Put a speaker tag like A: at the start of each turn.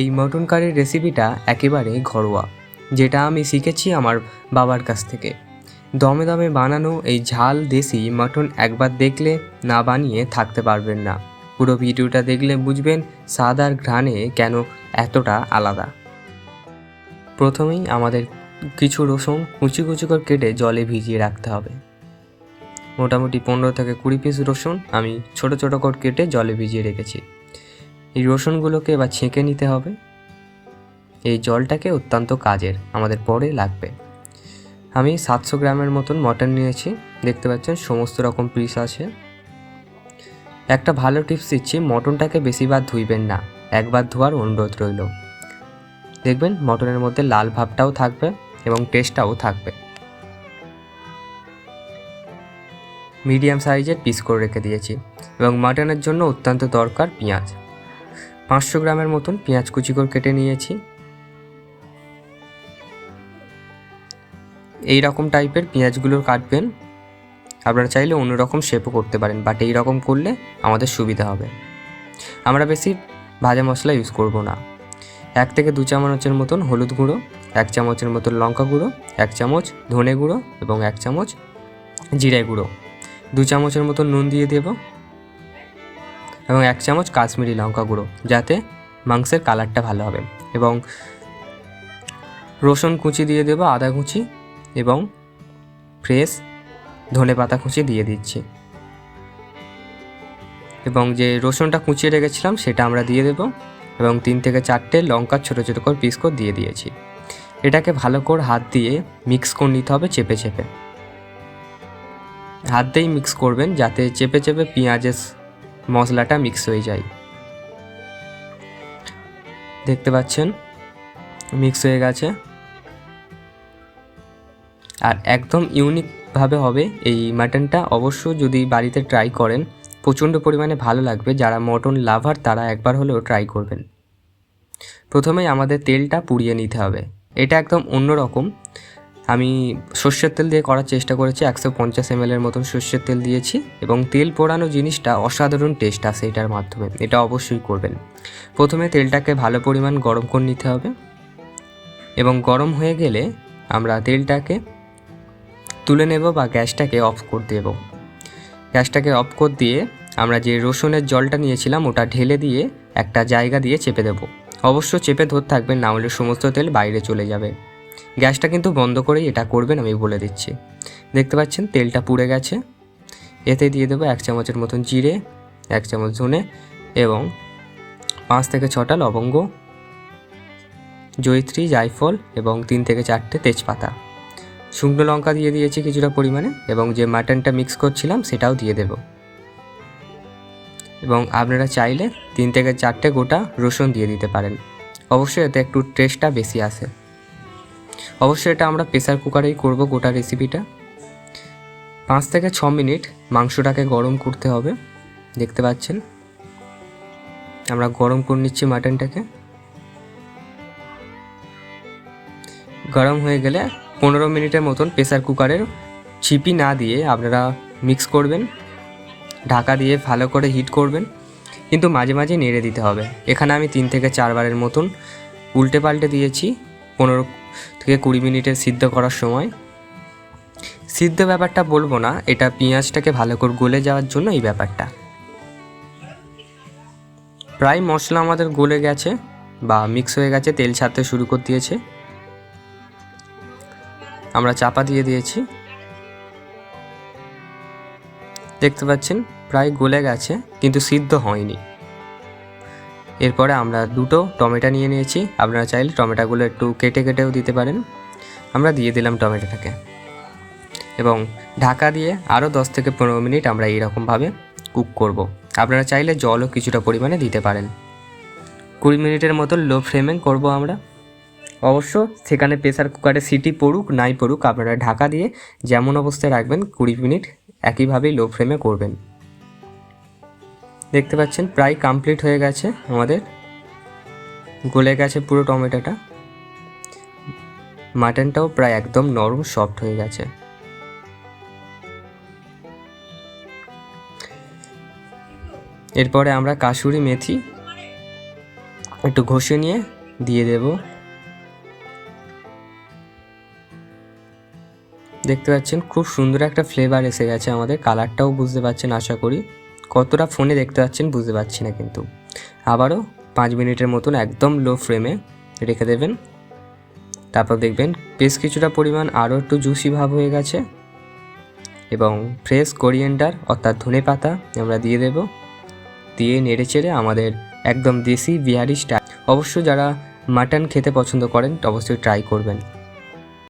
A: এই মটন কারির রেসিপিটা একেবারে ঘরোয়া, যেটা আমি শিখেছি আমার বাবার কাছ থেকে। দমে দমে বানানো এই ঝাল দেশি মটন একবার দেখলে না বানিয়ে থাকতে পারবেন না। পুরো ভিডিওটা দেখলে বুঝবেন স্বাদ আর ঘ্রাণে কেন এতটা আলাদা। প্রথমেই আমাদের কিছু রসুন কুচি কুচি করে কেটে জলে ভিজিয়ে রাখতে হবে। মোটামুটি পনেরো থেকে কুড়ি পিস রসুন আমি ছোট ছোট করে কেটে জলে ভিজিয়ে রেখেছি। এই রসুনগুলোকে এবার ছেঁকে নিতে হবে। এই জলটাকে অত্যন্ত কাজের, আমাদের পরে লাগবে। আমি সাতশো গ্রামের মতন মটন নিয়েছি, দেখতে পাচ্ছেন সমস্ত রকম পিস আছে। একটা ভালো টিপস দিচ্ছি, মটনটাকে বেশিবার ধুইবেন না, একবার ধোয়ার অনুরোধ রইল। দেখবেন মটনের মধ্যে লাল ভাবটাও থাকবে এবং টেস্টটাও থাকবে। মিডিয়াম সাইজের পিস করে রেখে দিয়েছি এবং মাটনের জন্য অত্যন্ত দরকার পেঁয়াজ। পাঁচশো গ্রামের মতন পেঁয়াজ কুচি করে কেটে নিয়েছি। এই রকম টাইপের পেঁয়াজগুলো কাটবেন। আপনারা চাইলে অন্যরকম শেপও করতে পারেন বাট এই রকম করলে আমাদের সুবিধা হবে। আমরা বেশি ভাজা মশলা ইউজ করব না। এক থেকে দু চামচের মতন হলুদ গুঁড়ো, এক চামচের মতন লঙ্কা গুঁড়ো, এক চামচ ধনে গুঁড়ো এবং এক চামচ জিরে গুঁড়ো। দু চামচের মতন নুন দিয়ে দেব। এবং এক চামচ কাশ্মীরি লঙ্কা গুঁড়ো, যাতে মাংসের কালারটা ভালো হবে। এবং রসুন কুচি দিয়ে দেবো, আদা কুচি এবং ফ্রেশ ধনে পাতা কুচি দিয়ে দিচ্ছি। এবং যে রসুনটা কুচিয়ে রেখেছিলাম, সেটা আমরা দিয়ে দেব এবং তিন থেকে চারটে লঙ্কা ছোটো ছোটো করে পিস করে দিয়ে দিয়েছি। এটাকে ভালো করে হাত দিয়ে মিক্স করে নিতে হবে চেপে চেপে। হাত দিয়েই মিক্স করবেন, যাতে চেপে চেপে পেঁয়াজের মশলাটা মিক্স হয়ে যায়। দেখতে পাচ্ছেন? মিক্স হয়ে গেছে। আর একদম ইউনিকভাবে হবে এই মাটনটা। অবশ্য যদি বাড়িতে ট্রাই করেন, প্রচণ্ড পরিমাণে ভালো লাগবে। যারা মটন লাভার, তারা একবার হলেও ট্রাই করবেন। প্রথমেই আমাদের তেলটা পুড়িয়ে নিতে হবে। এটা একদম অন্য রকম আমি সর্ষের তেল দিয়ে করার চেষ্টা করেছি, একশো পঞ্চাশ এম এর মতন সর্ষের তেল দিয়েছি এবং তেল পোড়ানো জিনিসটা অসাধারণ টেস্ট আসে এটার মাধ্যমে, এটা অবশ্যই করবেন। প্রথমে তেলটাকে ভালো পরিমাণ গরম করে নিতে হবে এবং গরম হয়ে গেলে আমরা তেলটাকে তুলে নেব বা গ্যাসটাকে অফ করে দেব। গ্যাসটাকে অফ করে দিয়ে আমরা যে রসুনের জলটা নিয়েছিলাম, ওটা ঢেলে দিয়ে একটা জায়গা দিয়ে চেপে দেব। অবশ্য চেপে ধরতে থাকবেন না, হলে সমস্ত তেল বাইরে চলে যাবে। গ্যাসটা কিন্তু বন্ধ করেই এটা করবেন, আমি বলে দিচ্ছি। দেখতে পাচ্ছেন, তেলটা পুড়ে গেছে। এতে দিয়ে দেবো এক চামচের মতন জিরে, এক চামচ ধনে এবং পাঁচ থেকে ছটা লবঙ্গ, জয়িত্রী, জায়ফল এবং তিন থেকে চারটে তেজপাতা। শুকনো লঙ্কা দিয়ে দিয়েছি কিছুটা পরিমাণে এবং যে মাটনটা মিক্স করছিলাম সেটাও দিয়ে দেব। এবং আপনারা চাইলে তিন থেকে চারটে গোটা রসুন দিয়ে দিতে পারেন। অবশ্যই এতে একটু টেস্টটা বেশি আসে। অবশ্যই এটা আমরা প্রেসার কুকারেই করব গোটা রেসিপিটা পাঁচ থেকে ছ মিনিট মাংসটাকে গরম করতে হবে, দেখতে পাচ্ছেন। আমরা গরম করে নিচ্ছি মাটনটাকে গরম হয়ে গেলে পনেরো মিনিটের মতন প্রেসার কুকারের ছিপি না দিয়ে আপনারা মিক্স করবেন, ঢাকা দিয়ে ভালো করে হিট করবেন, কিন্তু মাঝে মাঝে নেড়ে দিতে হবে। এখানে আমি তিন থেকে চারবারের মতন উল্টে পাল্টে দিয়েছি, পনেরো থেকে কুড়ি মিনিটে সিদ্ধ করার সময়। সিদ্ধ ব্যাপারটা বলব না, এটা পেঁয়াজটাকে ভালো করে গলে যাওয়ার জন্য এই ব্যাপারটা। প্রায় মশলা আমাদের গলে গেছে বা মিক্স হয়ে গেছে, তেল ছাড়তে শুরু করে দিয়েছে। আমরা চাপা দিয়ে দিয়েছি। দেখতে পাচ্ছেন, প্রায় গলে গেছে, কিন্তু সিদ্ধ হয়নি। এরপরে আমরা দুটো টমেটো নিয়ে নিয়েছি। আপনারা চাইলে টমেটোগুলো একটু কেটে কেটেও দিতে পারেন। আমরা দিয়ে দিলাম টমেটোটাকে। এবং ঢাকা দিয়ে আরও দশ থেকে পনেরো মিনিট আমরা এইরকমভাবে কুক করব। আপনারা চাইলে জলও কিছুটা পরিমাণে দিতে পারেন। কুড়ি মিনিটের মতো লো ফ্লেমে করব আমরা। অবশ্য সেখানে প্রেসার কুকারে সিটি পড়ুক, নাই পড়ুক, আপনারা ঢাকা দিয়ে যেমন অবস্থায় রাখবেন, কুড়ি মিনিট একইভাবেই লো ফ্লেমে করবেন। দেখতে পাচ্ছেন, প্রায় কমপ্লিট হয়ে গেছে আমাদের। গলে গেছে পুরো টমেটোটা। মাটনটাও প্রায় একদম নরম সফট হয়ে গেছে। এরপরে আমরা কাসুরি মেথি একটু ঘষে নিয়ে দিয়ে দেব। দেখতে পাচ্ছেন, খুব সুন্দর একটা ফ্লেভার এসে গেছে আমাদের। কালারটাও বুঝতে পারছেন, আশা করি। কতটা ফোনে দেখতে পাচ্ছেন বুঝতে পারছি না কিন্তু। আবারও পাঁচ মিনিটের মতন একদম লো ফ্লেমে রেখে দেবেন। তারপর দেখবেন বেশ কিছুটা পরিমাণ আরও একটু জুসি ভাব হয়ে গেছে। এবং ফ্রেশ কোরিয়েন্ডার অর্থাৎ ধনে পাতা আমরা দিয়ে দেব। দিয়ে নেড়ে চেড়ে আমাদের একদম দেশি বিহারি স্টাইল অবশ্য যারা মাটন খেতে পছন্দ করেন, অবশ্যই ট্রাই করবেন।